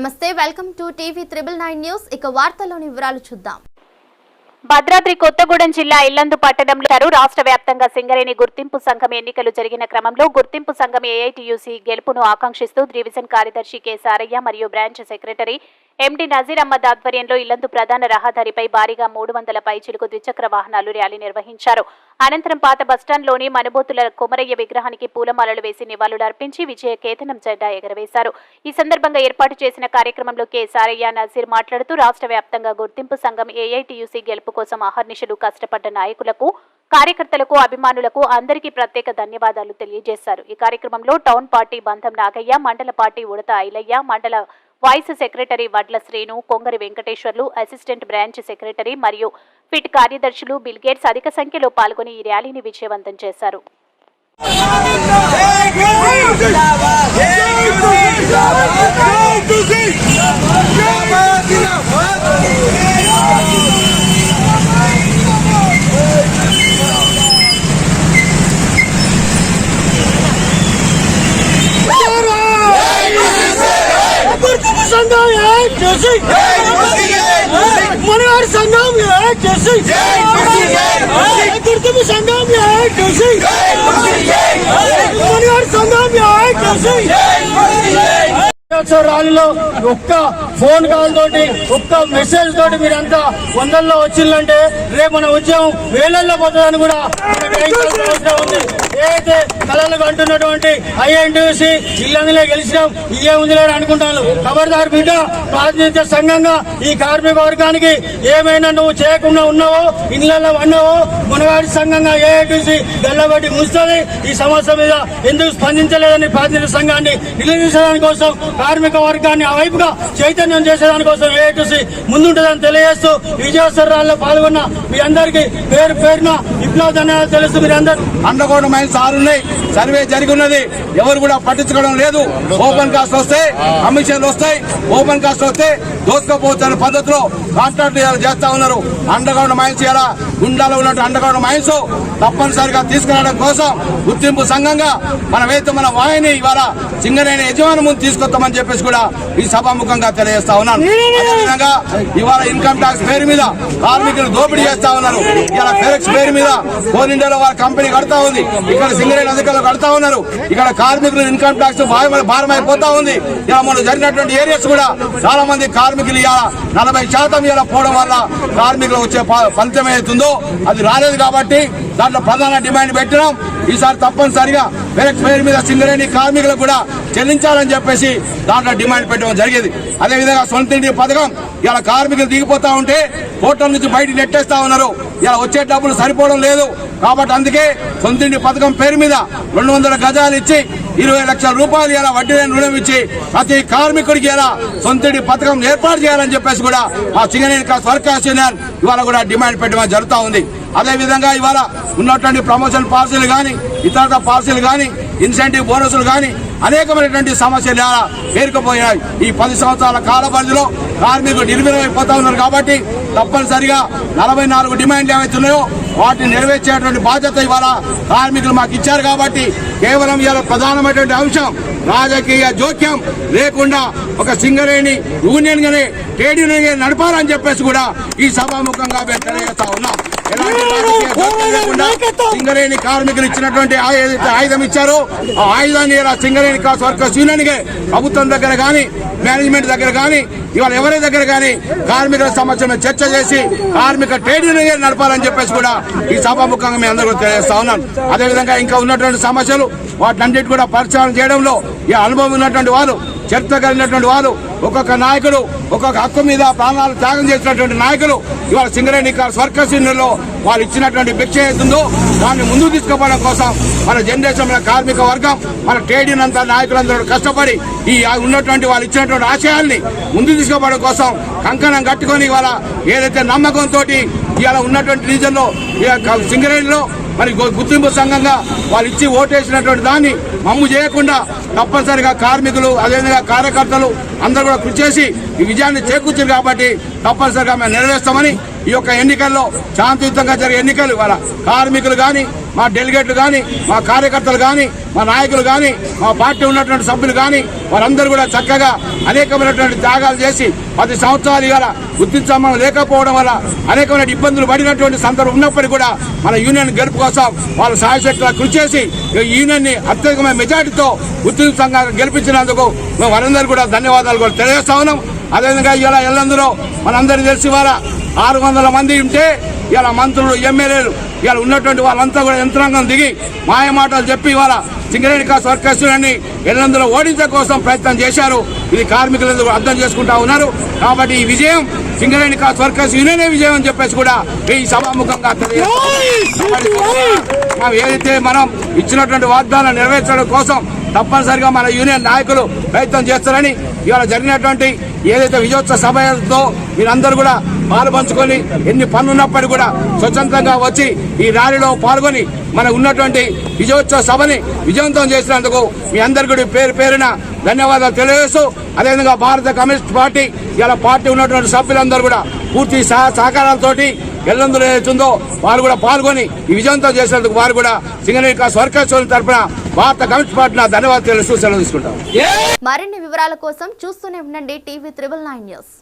నమస్తే welcome to TV triple nine news. ఇక వార్తల్లోని వివరాలు చూద్దాం. భద్రాద్రి కొత్తగూడెం జిల్లా ఇల్లందు పట్టణంలో రాష్ట్ర వ్యాప్తంగా సింగరేణి గుర్తింపు సంఘం ఎన్నికలు జరిగిన క్రమంలో గుర్తింపు సంఘం ఏఐటియుసి గెలుపును ఆకాంక్షిస్తూ డివిజన్ కార్యదర్శి కె సారయ్య మరియు branch secretary MD Nazeer Ahmed ఆధ్వర్యంలో ఇల్లందు ప్రధాన రహదారిపై భారీగా మూడు వందల పైచిలుకు ద్విచక్ర వాహనాలు ర్యాలీ నిర్వహించారు. అనంతరం పాత బస్టాండ్లోని మనుబోతుల కొమరయ్య విగ్రహానికి పూలమాలలు వేసి నివాళులర్పించి విజయ కేతనం జెండా ఎగరవేశారు. ఈ సందర్భంగా ఏర్పాటు చేసిన కార్యక్రమంలో కె సారయ్య నజీర్ మాట్లాడుతూ రాష్ట్ర వ్యాప్తంగా గుర్తింపు సంఘం ఏఐటియుసి గెలుపు కోసం అహర్నిశలు కష్టపడ్డ నాయకులకు కార్యకర్తలకు అభిమానులకు అందరికీ ప్రత్యేక ధన్యవాదాలు తెలియజేశారు. ఈ కార్యక్రమంలో టౌన్ పార్టీ బంధం నాగయ్య మండల పార్టీ ఉడత ఐలయ్య మండల vice secretary Vadla Srinu Kongari Venkateshwarlu assistant branch secretary మరియు ఫిట్ కార్యదర్శులు బిల్గేట్స్ అధిక సంఖ్యలో పాల్గొని ఈ ర్యాలీని విజయవంతం చేశారు గుర్తింపు సంఘం ఏ చేసి మనగారి సంఘం ఏ చేసి గుర్తింపు సంఘం ఏ చేసి మనగారి సంఘం ఏ చేసి ర్యాలీలో ఒక్క ఫోన్ కాల్ తోటి ఒక్క మెసేజ్ తోటి మీరంతా వందల్లో వచ్చిందంటే రేపు మన ఉద్యమం వేలల్లో పోతుందని కూడా అవసరం ఉంది. ఏదైతే కళలకు అంటున్నటువంటి ఐఎన్టీసీ ఇల్లందులో గెలిచినాం ఇదే ఉందిలే అని అనుకుంటాను. ఖబర్దార్ బిడ్డ ప్రాతినిధ్య సంఘంగా ఈ కార్మిక వర్గానికి ఏమైనా నువ్వు చేయకుండా ఉన్నావో ఇళ్ళలో ఉన్నావో మునగాడి సంఘంగా ఏఐటీసీ గల్లబట్టి ముస్తుంది ఈ సమస్య మీద ఎందుకు స్పందించలేదని ప్రాతినిధ్య సంఘాన్ని నిలదీసేదాని కోసం కార్మిక వర్గాన్ని ఆ వైపుగా చైతన్యం చేసేదాని కోసం ఏఐటీసీ ముందుంటుందని తెలియజేస్తూ విజయోత్సరాల్లో పాల్గొన్న మీ అందరికీ పేరు పేరున విప్లవ ధన్యవాదాలు తెలుసు మీరు అందరూ అండగోడ మైల్స్ ఆరు ఉన్నాయి సర్వే జరిగి ఉన్నది ఎవరు కూడా పట్టించుకోవడం లేదు. ఓపెన్ కాస్ట్ వస్తే కమిషన్లు వస్తాయి. ఓపెన్ కాస్ట్ వస్తే దోసుకోపోవచ్చు పద్ధతిలో కాంట్రాక్ట్ చేస్తా ఉన్నారు. అండగౌండ్ మైన్స్ ఇలా గుండాలో ఉన్నట్టు అండగౌండ్ మైన్స్ తప్పనిసరిగా తీసుకురావడం కోసం గుర్తింపు సంఘంగా మనమైతే మన వాయిని ఇవాళ సింగరేణి యజమాని ముందు తీసుకొస్తామని చెప్పేసి కూడా ఈ సభాముఖంగా తెలియజేస్తా ఉన్నాను. అదేవిధంగా ఇవాళ ఇన్కమ్ ట్యాక్స్ పేరు మీద కార్మికులు దోపిడీ చేస్తా ఉన్నారు. ఇలా ఫెరెక్స్ పేరు మీద కోల్ ఇండియాలో వారి కంపెనీ కడతా ఉంది. ఇక్కడ సింగరేణి అధికారులు కడతా ఉన్నారు. ఇక్కడ కార్మికులు ఇన్కమ్ ట్యాక్స్ భారం- ఉంది. ఇలా మొన్న జరిగినటువంటి ఏరియాస్ కూడా చాలా మంది కార్మికులు ఇలా నలభై శాతం ఇలా పోవడం వల్ల కార్మికులు వచ్చే ఫలితం ఏదైతుందో అది రాలేదు కాబట్టి దాంట్లో ప్రధాన డిమాండ్ పెట్టినాం. ఈసారి తప్పనిసరిగా ఫెరెక్స్ పేరు మీద సింగరేణి కార్మికులకు కూడా చెల్లించాలని చెప్పేసి దాంట్లో డిమాండ్ పెట్టడం జరిగేది. అదేవిధంగా సొంత ఇంటి పథకం ఇలా కార్మికులు దిగిపోతా ఉంటే హోటల్ నుంచి బయట నెట్టేస్తా ఉన్నారు. ఇలా వచ్చే డబ్బులు సరిపోవడం లేదు. కాబట్టి అందుకే సొంతింటి పథకం పేరు మీద రెండు వందల గజాలు ఇచ్చి ఇరవై లక్షల రూపాయలు ఇలా వడ్డీ రుణం ఇచ్చి ప్రతి కార్మికుడికి ఇలా సొంతటి పథకం ఏర్పాటు చేయాలని చెప్పేసి కూడా ఆ సింగరేణి వర్కర్స్ యూనియన్ ఇవాళ కూడా డిమాండ్ పెట్టడం జరుగుతూ ఉంది. అదేవిధంగా ఇవాళ ఉన్నటువంటి ప్రమోషన్ పాలసీలు కానీ ఇతర పాలసీలు కానీ ఇన్సెంటివ్ బోనసులు కానీ అనేకమైనటువంటి సమస్యలు ఇలా పేరుకుపోయాయి ఈ పది సంవత్సరాల కాల పరిధిలో కార్మికులు నిర్వీర్యమైపోతా ఉన్నారు కాబట్టి తప్పనిసరిగా నలభై నాలుగు డిమాండ్లు ఏవైతే ఉన్నాయో వాటిని నెరవేర్చేటువంటి బాధ్యత ఇవాళ కార్మికులు మాకు ఇచ్చారు కాబట్టి కేవలం ఇవాళ ప్రధానమైనటువంటి అంశం రాజకీయ జోక్యం లేకుండా ఒక సింగరేణి యూనియన్ గానే ట్రేడ్ యూనియన్ గానే నడపాలని చెప్పేసి కూడా ఈ సభాముఖంగా మేము తెలియజేస్తా ఉన్నాం. సింగరేణి కార్మికులు ఇచ్చినటువంటి ఆయుధం ఇచ్చారో. ఆ ఆయుధాన్ని సింగరేణి కాస్ వర్కర్స్ యూనియన్ ప్రభుత్వం దగ్గర కానీ మేనేజ్మెంట్ దగ్గర కానీ ఇవాళ ఎవరి దగ్గర కానీ కార్మికుల సమస్య చర్చ చేసి కార్మిక ట్రేడ్ యూనియన్ నడపాలని చెప్పేసి కూడా ఈ సభాముఖంగా మేము అందరూ తెలియజేస్తా ఉన్నాను. అదేవిధంగా ఇంకా ఉన్నటువంటి సమస్యలు వాటినన్నిటి కూడా పరిచయం చేయడంలో ఈ అనుభవం ఉన్నటువంటి వారు చరిత్ర కలిగినటువంటి వారు ఒక్కొక్క నాయకుడు ఒక్కొక్క హక్కు మీద ప్రాణాలు త్యాగం చేసినటువంటి నాయకులు ఇవాళ సింగరేణి కార్ వారు యూనియన్లో వాళ్ళు ఇచ్చినటువంటి భిక్ష ఏదుందో దాన్ని ముందుకు తీసుకుపోవడం కోసం మన జనరేషన్ మన కార్మిక వర్గం మన ట్రేడ్ యూనియన్ అంతా నాయకులందరూ కష్టపడి ఈ ఉన్నటువంటి వాళ్ళు ఇచ్చినటువంటి ఆశయాల్ని ముందుకు తీసుకుపోవడం కోసం కంకణం కట్టుకొని ఇవాళ ఏదైతే నమ్మకంతో ఇవాళ ఉన్నటువంటి రీజన్లో సింగరేణిలో మరి గుర్తింపు సంఘంగా వాళ్ళు ఇచ్చి ఓటేసినటువంటి దాన్ని మమ్ము చేయకుండా తప్పనిసరిగా కార్మికులు అదేవిధంగా కార్యకర్తలు అందరూ కూడా కృషి చేసి ఈ విజయాన్ని చేకూర్చారు కాబట్టి తప్పనిసరిగా మేము నెరవేర్స్తామని ఈ యొక్క ఎన్నికల్లో శాంతియుతంగా జరిగే ఎన్నికలు ఇవాళ కార్మికులు కానీ మా డెలిగేట్లు కానీ మా కార్యకర్తలు కానీ మా నాయకులు కానీ మా పార్టీ ఉన్నటువంటి సభ్యులు కానీ వారందరూ కూడా చక్కగా అనేకమైనటువంటి త్యాగాలు చేసి పది సంవత్సరాలు ఇవాళ గుర్తించమని లేకపోవడం వల్ల అనేకమైన ఇబ్బందులు పడినటువంటి సందర్భం ఉన్నప్పటికీ కూడా మన యూనియన్ గెలుపు కోసం వాళ్ళు సాయశక్తిగా కృషి చేసి యూనియన్ని యూనియన్ని అత్యధికమైన మెజార్టీతో గుర్తింపు సంఘాలు గెలిపించినందుకు మేము వారందరూ కూడా ధన్యవాదాలు కూడా తెలియజేస్తా ఉన్నాం. అదేవిధంగా ఇలా ఎల్లందరూ మనందరికీ తెలిసి వాళ్ళ ఆరు వందల మంది ఉంటే ఇలా మంత్రులు ఎమ్మెల్యేలు ఇలా ఉన్నటువంటి వాళ్ళంతా కూడా యంత్రాంగం దిగి మాయమాటలు చెప్పి ఇవాళ సింగరేణి కాస్ వర్కర్స్ని ఎల్లందరూ ఓడించే కోసం ప్రయత్నం చేశారు ఇది కార్మికులందరూ కూడా అర్థం చేసుకుంటా ఉన్నారు కాబట్టి ఈ విజయం సింగరేణి కాస్ వర్కర్స్ యూనియనే విజయం అని చెప్పేసి కూడా ఈ సభాముఖంగా తెలియజేస్తున్నాం. మనం ఏదైతే మనం ఇచ్చినటువంటి వాగ్దానం నెరవేర్చడం కోసం తప్పనిసరిగా మన యూనియన్ నాయకులు ప్రయత్నం చేస్తారని ఇవాళ జరిగినటువంటి ఏదైతే విజయోత్సవ సభతో మీరందరూ కూడా పాలు పంచుకొని ఎన్ని పనులు ఉన్నప్పటికీ కూడా స్వతంత్రంగా వచ్చి ఈ ర్యాలీలో పాల్గొని మనకు ఉన్నటువంటి విజయోత్సవ సభని విజయవంతం చేసినందుకు మీ అందరికీ పేరు పేరున ధన్యవాదాలు తెలియజేస్తూ అదేవిధంగా భారత కమ్యూనిస్ట్ పార్టీ ఇలా పార్టీ ఉన్నటువంటి సభ్యులందరూ కూడా పూర్తి సహ సహకారాలతోటి ఎల్లందులో ఏదైతుందో వారు కూడా పాల్గొని ఈ విజయవంతం చేసినందుకు వారు కూడా సింగరేణి క్లాస్ వర్కర్స్ తరఫున భారత కమ్యూనిస్ట్ పార్టీ ధన్యవాదాలు తెలుస్తూ సెలవు తీసుకుంటాం. మరిన్ని వివరాల కోసం చూస్తూనే ఉండండి టీవీ త్రిబుల్ నైన్ న్యూస్.